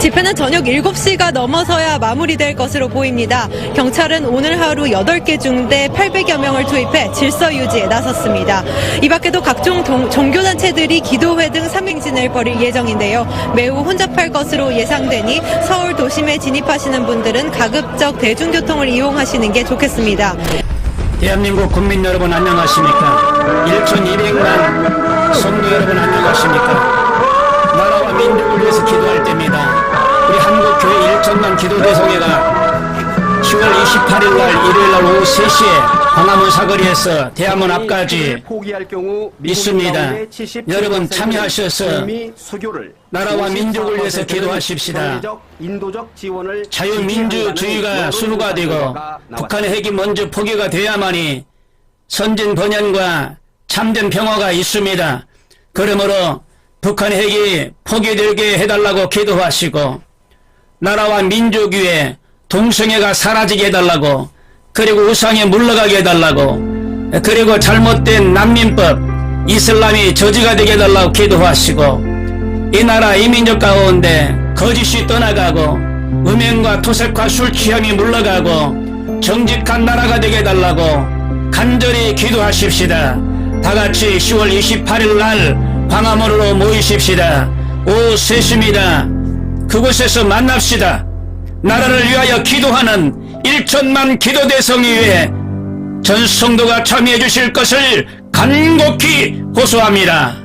집회는 저녁 7시가 넘어서야 마무리될 것으로 보입니다. 경찰은 오늘 하루 8개 중대 800여 명을 투입해 질서 유지에 나섰습니다. 이 밖에도 각종 동- 종교단체들이 기도회 등 삼행진을 벌일 예정인데요. 매우 혼잡할 것으로 예상되니 서울 도심에 진입하시는 분들은 가급적 대중교통을 이용하시는 게 좋겠습니다. 대한민국 국민 여러분 안녕하십니까? 1,200만 기도대성회가 10월 28일 날 일요일 날 오후 3시에 광화문 사거리에서 대한문 앞까지 포기할 경우 있습니다. 여러분 참여하셔서 나라와 민족을 위해서 기도하십시다. 자유민주주의가 수루가 되고 북한의 핵이 먼저 포기가 돼야만이 선진 번영과 참된 평화가 있습니다. 그러므로 북한의 핵이 포기되게 해달라고 기도하시고 나라와 민족 위에 동성애가 사라지게 해달라고 그리고 우상에 물러가게 해달라고 그리고 잘못된 난민법 이슬람이 저지가 되게 해달라고 기도하시고 이 나라 이민족 가운데 거짓이 떠나가고 음행과 토색과 술 취함이 물러가고 정직한 나라가 되게 해달라고 간절히 기도하십시다. 다 같이 10월 28일 날 광화문으로 모이십시다. 오후 3시입니다. 그곳에서 만납시다. 나라를 위하여 기도하는 1천만 기도 대성회에 전 성도가 참여해 주실 것을 간곡히 호소합니다.